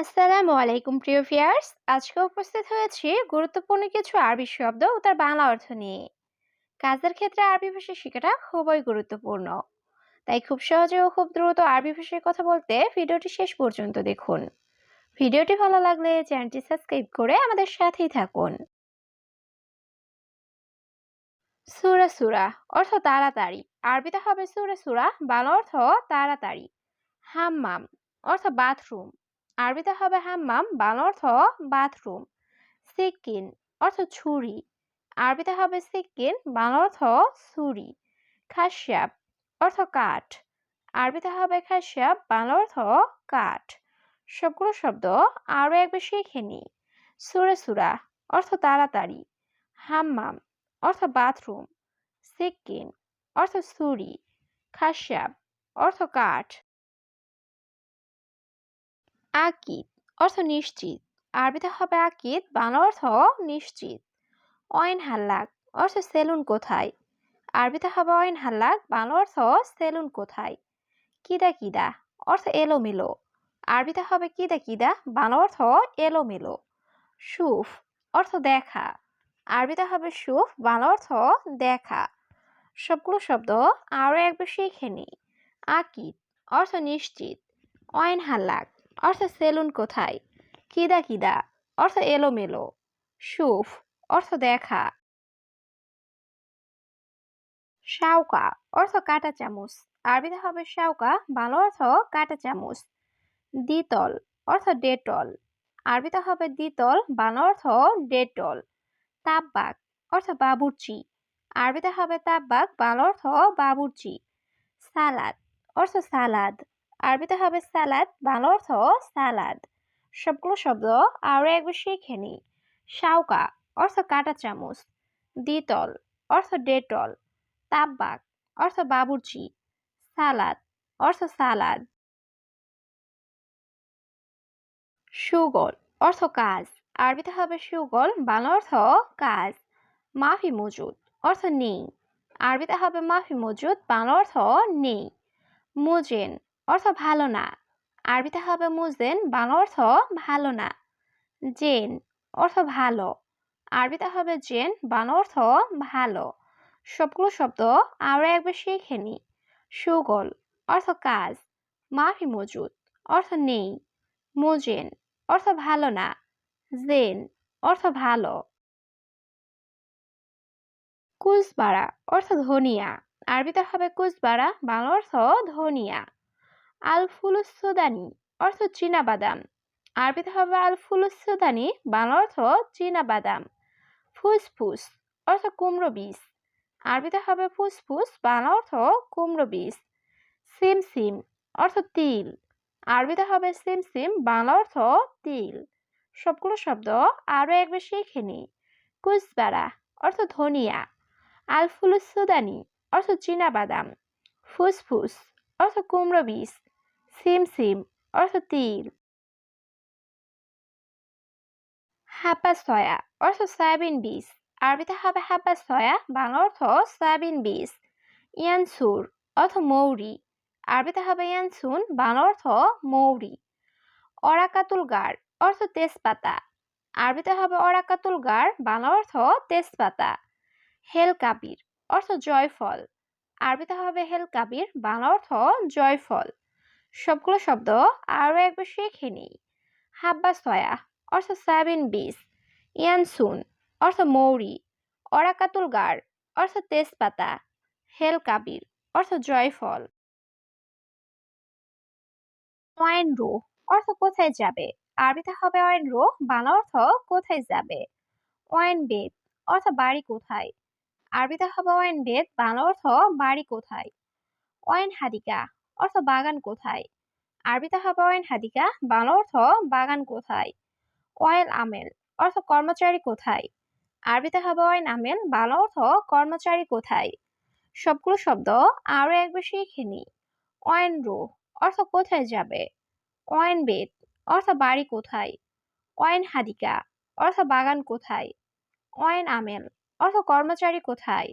আসসালামু আলাইকুম, প্রিয় ভিউয়ার্স। আজকে উপস্থিত হয়েছি গুরুত্বপূর্ণ কিছু আরবি শব্দ ও তার বাংলা অর্থ নিয়ে। কাজের ক্ষেত্রে আরবি ভাষা শেখাটা খুবই গুরুত্বপূর্ণ। তাই খুব সহজে ও খুব দ্রুত আরবি ভাষায় কথা বলতে ভিডিওটি শেষ পর্যন্ত দেখুন। ভিডিওটি ভালো লাগলে চ্যানেলটি সাবস্ক্রাইব করে আমাদের সাথেই থাকুন। সুরা সুরা অর্থ তাড়াতাড়ি। আরবিতে হবে সুরা সুরা, বাংলা অর্থ তাড়াতাড়ি। হাম্মাম অর্থ বাথরুম। আরবিতে হবে হাম্মাম বাংলা অর্থ বাথরুম। সিকিন অর্থ ছুরি। আরবিতে হবে সিকিন বাংলা অর্থ ছুরি। খাসিয়াব অর্থ কাঠ। আরবিতে হবে খাসিয়াব বাংলা অর্থ কাঠ। সবগুলো শব্দ আরও একবার শিখে নি সুরে সুরা অর্থ তাড়াতাড়ি। হাম্মাম অর্থ বাথরুম। সিকিন অর্থ ছুরি। খাসিয়াব অর্থ কাঠ। আকিদ, অর্থ নিশ্চিত। আরবিতে হবে আকিদ বাংলা অর্থ নিশ্চিত। অয়েন হাল্লাক, অর্থ সেলুন কোথায়? আরবিতে হবে অয়েন হাল্লাক বাংলা অর্থ সেলুন কোথায়? কিদা কিদা, অর্থ এলোমেলো। আরবিতে হবে কিদা কিদা বাংলা অর্থ এলোমেলো। সুফ, অর্থ দেখা। আরবিতে হবে সুফ বাংলা অর্থ দেখা। সবগুলো শব্দ আরও একবার শিখে নিই। আকিদ, অর্থ নিশ্চিত। অয়েন হাল্লাক অর্থ সেলুন কোথায়? কিদা কিদা? অর্থ এলোমেলো। সুফ, অর্থ দেখা। শাউকা অর্থ কাটা চামচ। আরবিতে হবে শাউকা ভালো অর্থ কাটা চামচ। দ্বিতল, অর্থ ডেটল। আরবিতে হবে দ্বিতল, বাংলা অর্থ ডেটল। তাপবাক, অর্থ বাবুর্চি। আরবিতে হবে তাপবাক, বাংলা অর্থ বাবুর্চি। সালাদ, অর্থ সালাদ। আরবিতে হবে সালাদ বাংলা অর্থ সালাদ সবগুলো শব্দ আরও একবার শিখে নি শাউকা অর্থ কাটা চামচ। দ্বিতল, অর্থ ডেটল। তাপবাক, অর্থ বাবুর্চি। সালাদ অর্থ সালাদ সুগল, অর্থ কাজ। আরবিতে হবে সুগল, বাংলা অর্থ কাজ। মাফি মজুদ, অর্থ নেই। আরবিতে হবে মাফি মজুদ, বাংলা অর্থ নেই। মুজেন অর্থ ভালো না। আরবিতে হবে মুজেন, বাংলা অর্থ ভালো না। জেন, অর্থ ভালো। আরবিতে হবে জেন, বাংলা অর্থ ভালো। সবগুলো শব্দ আরও একবার শিখে নি। সুগল, অর্থ কাজ। মাফি মজুদ, অর্থ নেই। মুজেন, অর্থ ভালো না। জেন, অর্থ ভালো। কুচবাড়া অর্থ ধনিয়া। আরবিতে হবে কুচবাড়া বাংলা অর্থ ধনিয়া। আল ফুলুসুদানি অর্থ বাদাম। আরবিতে হবে আল ফুলুসুদানি বাংলা অর্থ বাদাম। ফুসফুস, অর্থ কুমড়ো বীজ। আরবিতে হবে ফুসফুস, বাংলা অর্থ কুমড়ো বীজ। সিম সিম অর্থ তিল। আরবিতে হবে সিম সিম বাংলা অর্থ তিল। সবগুলো শব্দ আরও একবার শিখে নি কুচবাড়া অর্থ ধনিয়া। আলফুলুসুদানি, অর্থ বাদাম। ফুসফুস, অর্থ কুমড়ো বীজ। সিম সিম অর্থ তিল হাব্বা সয়া অর্থ সয়াবিন বীজ আরবিতে হবে হাব্বা সয়া বাংলা অর্থ সয়াবিন বীজ ইয়ানসুর অর্থ মৌরি আরবিতে হবে ইয়ানসুন বাংলা অর্থ মৌরি অরাকাতুল গার অর্থ তেজপাতা আরবিতে হবে অরাকাতুল গার বাংলা অর্থ তেজপাতা হেল কাবির অর্থ জয়ফল আরবিতে হবে হেল কাবির বাংলা অর্থ জয়ফল সবগুলো শব্দ আরও একবার শিখে নিই। হাব্বা সয়া, অর্থ সয়াবিন বীজ। ইয়ানসুন অর্থ মৌরি। অরাকাতুল গার, অর্থ তেজপাতা। হেল কাবির অর্থ জয়ফল। ওয়াইন রো, অর্থ কোথায় যাবে? আরবিতে হবে ওয়াইন রো, বাংলা অর্থ কোথায় যাবে? ওয়াইন বেদ, অর্থ বাড়ি কোথায়? আরবিতে হবে ওয়াইন বেদ, বাংলা অর্থ বাড়ি কোথায়? ওয়াইন হাদিকা অর্থ বাগান কোথায়? আরবিতে হবে ওয়াইন হাদিকা, বাংলা অর্থ বাগান কোথায়? ওয়াইল আমেল, অর্থ কর্মচারী কোথায়? আরবিতে হবে ওয়াইন আমেল, বাংলা অর্থ কর্মচারী কোথায়? সবগুলো শব্দ আরও এক শিখে নি ওয়াইন রো অর্থ কোথায় যাবে? ওয়াইন বেদ অর্থ বাড়ি কোথায়? ওয়াইন হাদিকা, অর্থ বাগান কোথায়? ওয়াইন আমেল, অর্থ কর্মচারী কোথায়?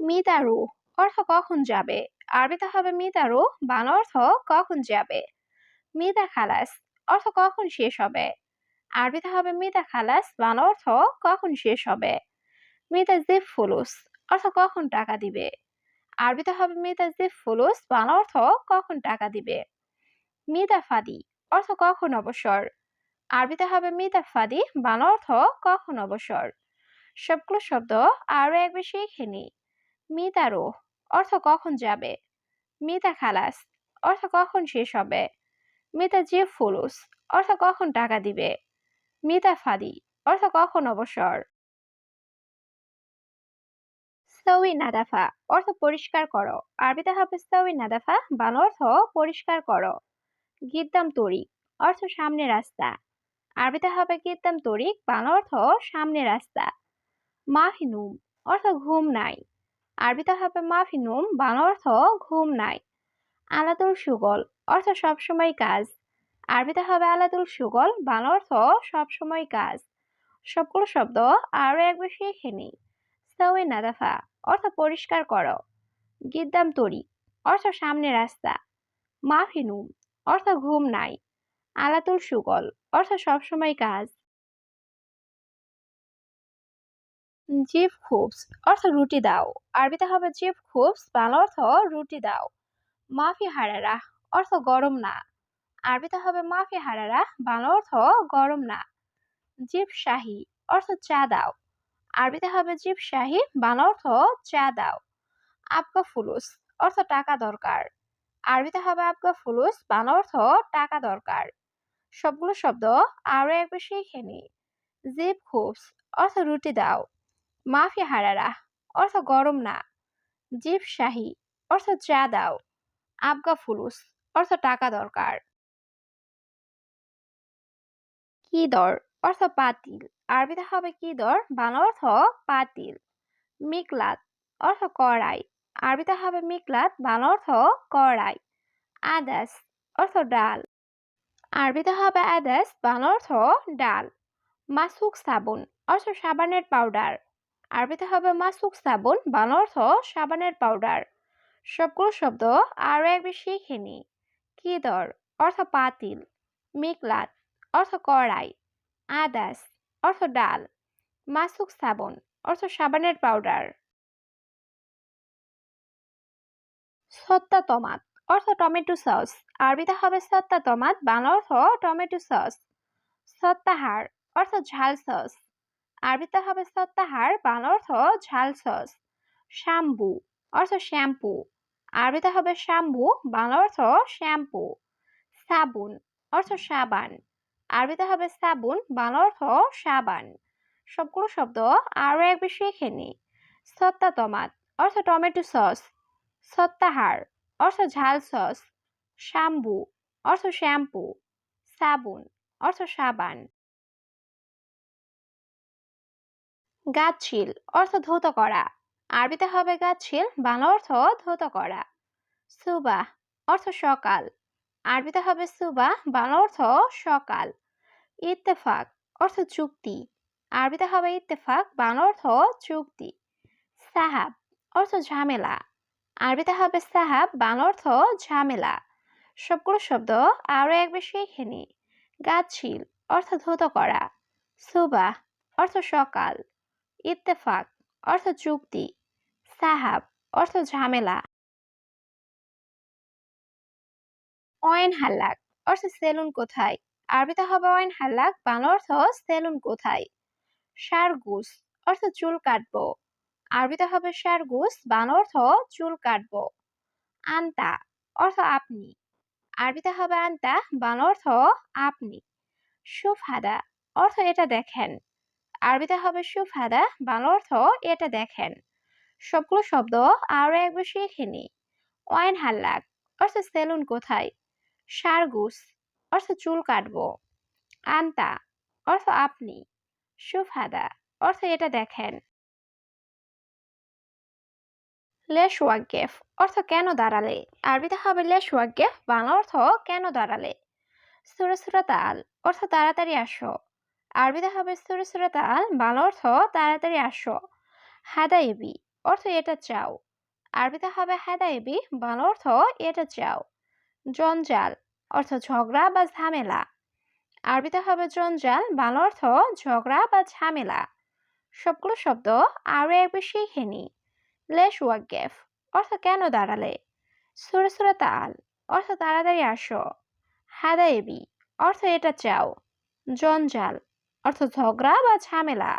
মিতারু অর্থ কখন যাবে? আরবিতে হবে মিতারু বাংলা অর্থ কখন যাবে? মিতা খালাস, অর্থ কখন শেষ হবে? আরবিতে হবে মিতা খালাস, বাংলা অর্থ কখন শেষ হবে? মিতা জিপ ফুলুস, অর্থ কখন টাকা দিবে? আরবিতে হবে মিতা জিপ ফুলুস, বাংলা অর্থ কখন টাকা দিবে? মিতা ফাদি, অর্থ কখন অবসর? আরবিতে হবে মিতা ফাদি, বাংলা অর্থ কখন অবসর? সবগুলো শব্দ আরও একবার শিখে নি। মিতারো অর্থ কখন যাবে? মিতা খালাস, অর্থ কখন শেষ হবে? মিতা জিপ ফুলুস, অর্থ কখন টাকা দিবে? মিতা ফাদি, অর্থ কখন অবসর? সৌই নাদাফা, অর্থ পরিষ্কার করো। আরবিতে হবে সৌই নাদাফা, বাংলা অর্থ পরিষ্কার করো। গিদ্দাম তরিক, অর্থ সামনে রাস্তা। আরবিতে হবে গিদ্দাম তরিক, বাংলা অর্থ সামনে রাস্তা। মাহিনুম, অর্থ ঘুম নাই। আরবিতে হবে মাফিনুম, বাংলা অর্থ ঘুম নাই। আলাদুল সুগল, অর্থ সবসময় কাজ। আরবিতে হবে আলাদুল সুগল, বাংলা অর্থ সবসময় কাজ। সবগুলো শব্দ আরও একবার শিখে নিই। সৌই নাদাফা, অর্থ পরিষ্কার করো। গিদ্দাম তরি, অর্থ সামনে রাস্তা। মাফিনুম, অর্থ ঘুম নাই। আলাতুল সুগল, অর্থ সবসময় কাজ। জিভ খুবস অর্থ রুটি দাও। আরবিতে হবে জিভ খুবস, বাংলা অর্থ রুটি দাও। মাফি হারারা অর্থ গরম না। আরবিতে হবে মাফি হারারা, বাংলা অর্থ গরম না। জিভ শাহি অর্থ চা দাও। আরবিতে হবে জিভ শাহি, বাংলা অর্থ চা দাও। আবগা ফুলুস অর্থ টাকা দরকার। আরবিতে হবে আবগা ফুলুস, বাংলা অর্থ টাকা দরকার। সবগুলো শব্দ আরও একবার শিখে নি। জিভ খুবস অর্থ রুটি দাও। মাফি হারারা, অর্থ গরম না। জিভ শাহি, অর্থ চা দাও। আবগা ফুলুস, অর্থ টাকা দরকার। কি দর, অর্থ পাতিল। আরবিতে হবে কি দর, বাংলা অর্থ পাতিল। মিকলাত, অর্থ কড়াই। আরবিতে হবে মিকলাত, বাংলা অর্থ কড়াই। আদাস, অর্থ ডাল। আরবিতে হবে আদাস, বাংলা অর্থ ডাল। মাসুক সাবুন, অর্থ সাবানের পাউডার। আরবিতে হবে মাসুক সাবুন, বাংলা অর্থ সাবানের পাউডার। সবগুলো শব্দ আরও এক বেশি শিখে নি। কি দর? অর্থ পাতিল। মিকলাত অর্থ কড়াই। আদাস। অর্থ ডাল। মাসুক সাবন। অর্থ সাবানের পাউডার। সত্তা তমাত অর্থ টমেটো সস। আরবিতে হবে সত্তা তমাত বাংলা অর্থ টমেটো সস। সত্তাহার। অর্থ ঝাল সস। আরবিতে হবে সত্তাহার বাংলা অর্থ ঝাল সস। শ্যাম্পু, অর্থ শ্যাম্পু। আরবিতে হবে শ্যাম্পু, বাংলা অর্থ শ্যাম্পু। সাবুন, অর্থ সাবান। আরবিতে হবে সাবুন, বাংলা অর্থ সাবান। সবগুলো শব্দ আরও এক শিখে নি। সত্তা টমাট অর্থ টমেটো সস। সত্তাহার অর্থ ঝাল সস। শ্যাম্পু, অর্থ শ্যাম্পু। সাবুন, অর্থ সাবান। গাছশিল, অর্থ ধৌত করা। আরবিতে হবে গাছশিল, বাংলা অর্থ ধৌত করা। সুবাহ, অর্থ সকাল। আরবিতে হবে সুবা বাংলা অর্থ সকাল। ইত্তেফাক, অর্থ চুক্তি। আরবিতে হবে ইত্তেফাক, বাংলা অর্থ চুক্তি। সাহাব, অর্থ ঝামেলা। আরবিতে হবে সাহাব, বাংলা অর্থ ঝামেলা। সবগুলো শব্দ আরও একবার শিখে নি। গাছিল অর্থ ধৌত করা। সুবাহ, অর্থ সকাল। ইত্তেফাক, অর্থ চুক্তি, সাহাব, অর্থ ঝামেলা। অয়েন হাল্লাক, অর্থ সেলুন কোথায়? আরবিতে হবে অয়েন হাল্লাক, বাংলা অর্থ সেলুন কোথায়? সারগুস, অর্থ চুল কাটবো। আরবিতে হবে সারগুস, বাংলা অর্থ চুল কাটবো। আন্তা, অর্থ আপনি। আরবিতে হবে আন্তা, বাংলা অর্থ আপনি। সুফাদা অর্থ এটা দেখেন। আরবিতে হবে সুফাদা, বাংলা অর্থ এটা দেখেন। সবগুলো শব্দ আরও একবার শিখে নি। ওয়াইন হাল্লাক, অর্থ সেলুন কোথায়? সারগুস, অর্থ চুল কাটবো। আন্তা, অর্থ আপনি। সুফাদা, অর্থ এটা দেখেন। লেশ ওয়াগেফ অর্থ কেন দাঁড়ালে? আরবিতে হবে লেশ ওয়াগেফ বাংলা অর্থ কেন দাঁড়ালে? সুরে তাল, অর্থ তাড়াতাড়ি আসো। আরবিতে হবে সুরে সুরে তাল, বাংলা অর্থ তাড়াতাড়ি আসো। হাদাইবি অর্থ এটা চাও। আরবিতে হবে হাদাইবি বাংলা অর্থ এটা চাও। জঞ্জাল অর্থ ঝগড়া বা ঝামেলা। আরবিতে হবে জঞ্জাল, বাংলা অর্থ ঝগড়া বা ঝামেলা। সবগুলো শব্দ আরও একবার শিখে নি। লেশ ওয়াগেফ অর্থ কেন দাঁড়ালে। সুরে সুরে তাল অর্থ তাড়াতাড়ি আসো। হাদায়েবি অর্থ এটা চাও। জঞ্জাল অর্থ ঝগড়া বা ঝামেলা।